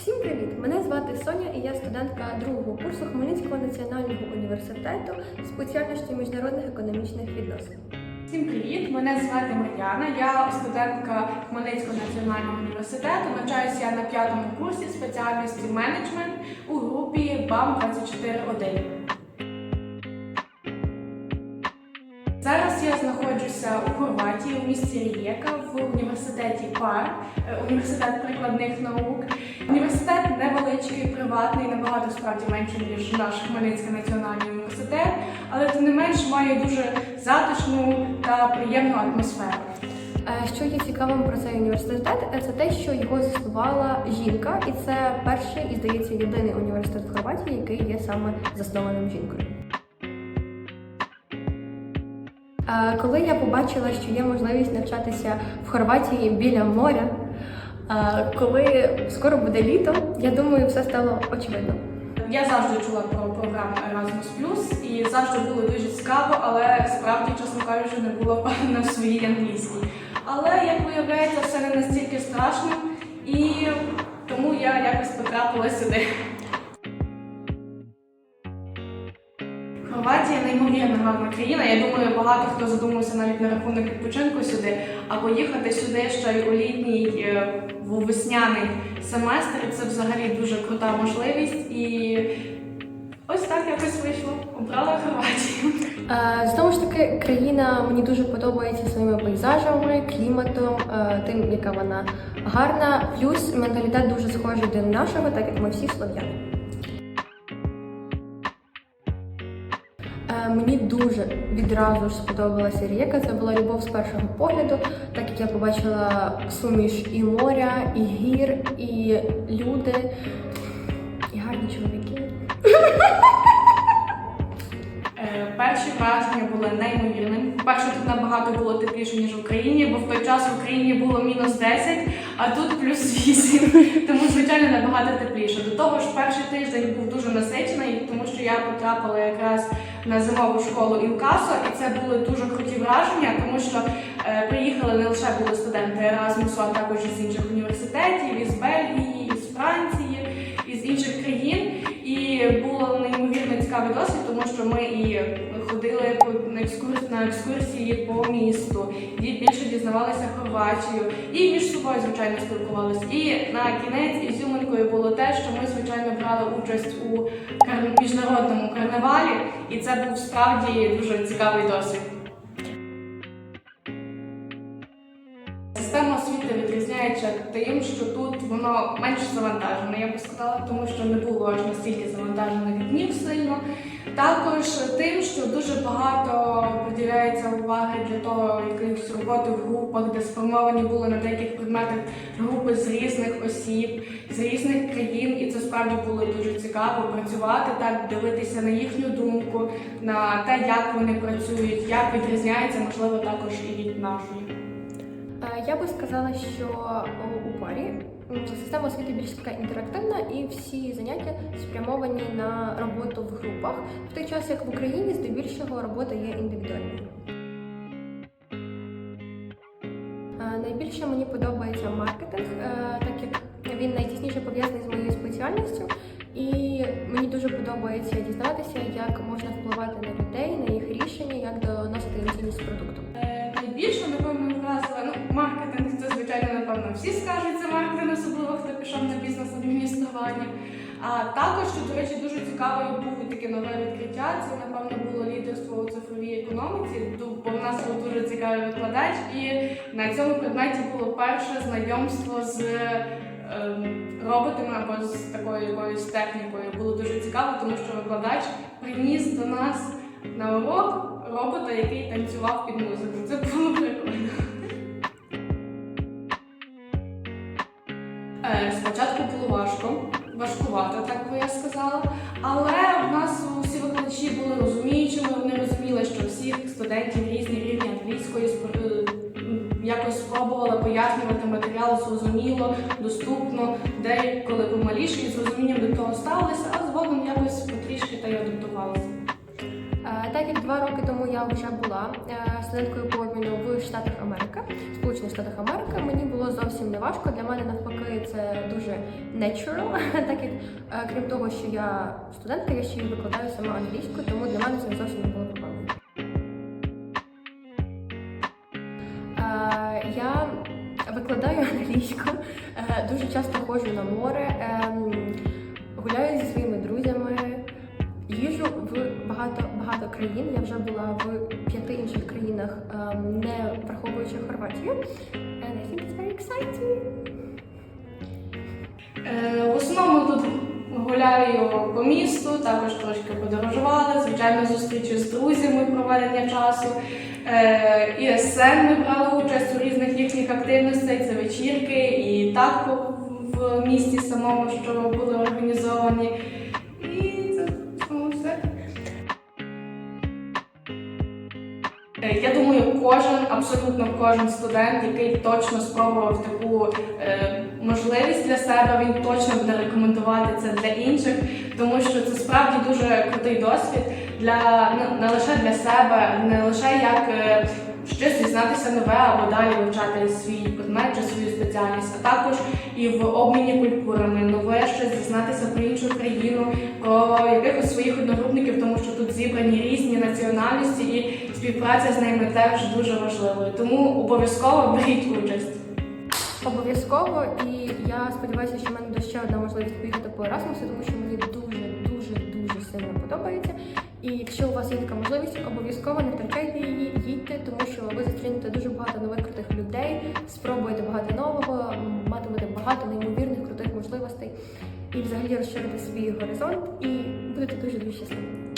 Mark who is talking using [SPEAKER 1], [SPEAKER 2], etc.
[SPEAKER 1] Всім привіт! Мене звати Соня і я студентка другого курсу Хмельницького національного університету спеціальності міжнародних економічних відносин.
[SPEAKER 2] Всім привіт! Мене звати Мар'яна. Я студентка Хмельницького національного університету. Навчаюся на п'ятому курсі спеціальності менеджмент у групі БАМ 241. Я знаходжуся у Хорватії у місті Рієка в університеті ПАР, е, університет прикладних наук. Університет невеличкий, приватний, набагато справді менше ніж наш Хмельницький національний університет, але тим не менш має дуже затишну та приємну атмосферу.
[SPEAKER 1] Е, Що є цікавим про цей університет, е, це те, що його заснувала жінка, і це перший і здається єдиний університет в Хорватії, який є саме заснованим жінкою. Коли я побачила, що є можливість навчатися в Хорватії біля моря, е, коли скоро буде літо, я думаю, все стало очевидно.
[SPEAKER 2] Я завжди чула про програму Erasmus і завжди було дуже цікаво, але справді, чесно кажучи, не було в своїй англійській. Але як виявляється, все не настільки страшно, і тому я якось потрапила сюди. Хорватія неймовірно гарна країна. Я думаю, багато хто задумався навіть на рахунок відпочинку сюди, а поїхати сюди ще й у літній е, в весняний семестр. Це взагалі дуже крута можливість. І ось так якось вийшло. Обрала Хорватію.
[SPEAKER 1] Е, Знову ж таки, країна мені дуже подобається своїми пейзажами, кліматом, е, тим, яка вона гарна. Плюс менталітет дуже схожий до нашого, так як ми всі слов'яни. Мені дуже відразу ж сподобалася рієка. Це була любов з першого погляду, так як я побачила суміш і моря, і гір, і люди, і гарні чоловіки.
[SPEAKER 2] Е, Перші враження були неймовірними. Перше, тут набагато було тепліше, ніж в Україні, бо в той час в Україні було мінус 10, а тут плюс 8. Тому, звичайно, набагато тепліше. До того ж, перший тиждень був дуже насичений, тому що я потрапила якраз на зимову школу Інкасо, і це були дуже круті враження, тому що е, приїхали не лише були студенти Еразмусу, а також із інших університетів, із Бельгії, із Франції, із інших країн. І було неймовірно цікавий досвід, тому що ми і ходили на екскурсії, на екскурсії по місту, і більше дізнавалися Хорватію, і між собою, звичайно, спілкувалися. І на кінець ізюминкою було те, що ми, звичайно, брали участь у міжнародному карнавалі, і це був справді дуже цікавий досвід. Тим, що тут воно менш завантажене, я би сказала, тому що не було аж настільки завантажених днів сильно. Також тим, що дуже багато приділяється уваги для того, якихось роботи в групах, де сформовані були на деяких предметах групи з різних осіб, з різних країн, і це справді було дуже цікаво працювати так, дивитися на їхню думку, на те, як вони працюють, як відрізняється, можливо, також і від нашої.
[SPEAKER 1] Е, Я би сказала, що у парі система освіти більш така інтерактивна, і всі заняття спрямовані на роботу в групах, в той час як в Україні здебільшого робота є індивідуальною. Найбільше мені подобається маркетинг, е, так як він найтісніше пов'язаний з моєю спеціальністю, і мені дуже подобається дізнатися, як можна впливати на людей, на їх рішення, як доносити цінність продукту.
[SPEAKER 2] Е, Найбільше, бізнес-адміністрування. А також, що, до речі, дуже цікавою був таке нове відкриття. Це, напевно, було лідерство у цифровій економіці, бо в нас був дуже цікавий викладач, і на цьому предметі було перше знайомство з ем, роботами або з такою якоюсь технікою. Було дуже цікаво, тому що викладач приніс до нас на урок робота, який танцював під музику. Це було прикольно. Е, Спочатку було важко, важкувато, так би я сказала. Але в нас усі викладачі були розуміючими, вони розуміли, що всіх студентів різні рівні англійської е, якось спробували пояснювати матеріал зрозуміло, доступно, деколи помаліше і з розумінням до того ставилися,
[SPEAKER 1] так як два роки тому я вже була е, студенткою по обміну в Штатах Америки, Сполучених Штатах Америки, мені було зовсім не важко. Для мене навпаки це дуже natural, так як е, крім того, що я студентка, я ще й викладаю сама англійську, тому для мене це зовсім не було проблемою. Е, Я викладаю англійську, дуже часто ходжу на море, ем, гуляю зі своїми друзями, їжу багато багато країн. Я вже була в п'яти інших країнах, ем, не враховуючи Хорватію. And I think it's very exciting.
[SPEAKER 2] Е, В основному тут гуляю по місту, також трошки подорожувала, звичайно, зустрічі з друзями, проведення часу. Е, І СН ми брали участь у різних їхніх активностей, це вечірки і так в місті самому, що були організовані. Кожен, абсолютно кожен студент, який точно спробував таку е, можливість для себе, він точно буде рекомендувати це для інших, тому що це справді дуже крутий досвід для не, не лише для себе, не лише як е, щось дізнатися нове або далі вивчати свій предмет чи свою спеціальність, а також і в обміні культурами, нове щось дізнатися про іншу країну, про якихось своїх одногрупників, тому що тут зібрані різні національності і співпраця з ними теж дуже важливою. Тому обов'язково беріть участь.
[SPEAKER 1] Обов'язково, і я сподіваюся, що в мене буде ще одна можливість поїхати по Erasmus, тому що мені дуже, дуже, дуже сильно подобається. І якщо у вас є така можливість, обов'язково не втрачайте її, їдьте, тому що ви зустрінете дуже багато нових крутих людей, спробуєте багато нового, матимете багато неймовірних крутих можливостей і взагалі розширите свій горизонт і будете дуже дуже щасливі.